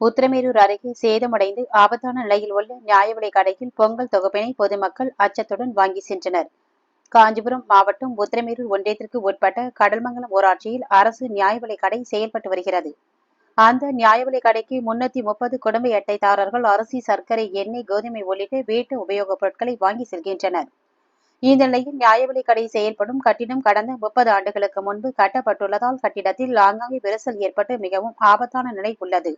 உத்திரமேரூர் அருகே சேதமடைந்து ஆபத்தான நிலையில் உள்ள நியாய விலை கடையில் பொங்கல் தொகுப்பினை பொதுமக்கள் அச்சத்துடன் வாங்கி சென்றனர். காஞ்சிபுரம் மாவட்டம் உத்திரமேரூர் ஒன்றியத்திற்கு உட்பட்ட கடல்மங்கலம் ஊராட்சியில் அரசு நியாய விலை கடை செயல்பட்டு வருகிறது. அந்த நியாய விலை கடைக்கு முன்னூத்தி முப்பது குடும்ப அட்டைதாரர்கள் அரிசி சர்க்கரை எண்ணெய் கோதுமை உள்ளிட்ட வீட்டு உபயோகப் பொருட்களை வாங்கி செல்கின்றனர். இந்த நிலையில் நியாய விலை கடை செயல்படும் கட்டிடம் கடந்த முப்பது ஆண்டுகளுக்கு முன்பு கட்டப்பட்டுள்ளதால் கட்டிடத்தில் ஆங்காங்கே விரிசல் ஏற்பட்டு மிகவும் ஆபத்தான நிலை உள்ளது.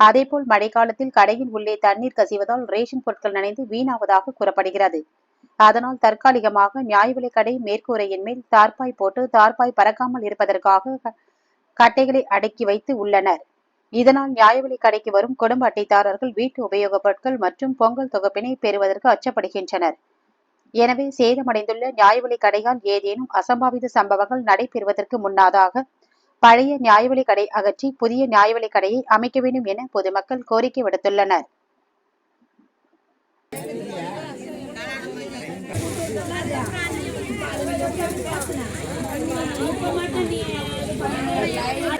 அதேபோல் மழைக்காலத்தில் கடையின் உள்ளே தண்ணீர் கசிவதால் ரேஷன் பொருட்கள் நனைந்து வீணாவதாக கூறப்படுகிறது. அதனால் தற்காலிகமாக நியாய விலைக் கடை மேற்கூரையின் மேல் தார்பாய் போட்டு தார்பாய் பறக்காமல் இருப்பதற்காக கட்டைகளை அடக்கி வைத்து உள்ளனர். இதனால் நியாய விலைக் கடைக்கு வரும் குடும்ப அட்டைதாரர்கள் வீட்டு உபயோகப் பொருட்கள் மற்றும் பொங்கல் தொகுப்பினை பெறுவதற்கு அச்சப்படுகின்றனர். எனவே சேதமடைந்துள்ள நியாய விலைக் கடையால் ஏதேனும் அசம்பாவித சம்பவங்கள் நடைபெறுவதற்கு முன்னதாக பழைய நியாயவிலைக் கடை அகற்றி புதிய நியாயவிலைக் கடையை அமைக்க வேண்டும் என பொதுமக்கள் கோரிக்கை விடுத்துள்ளனர் Yeah.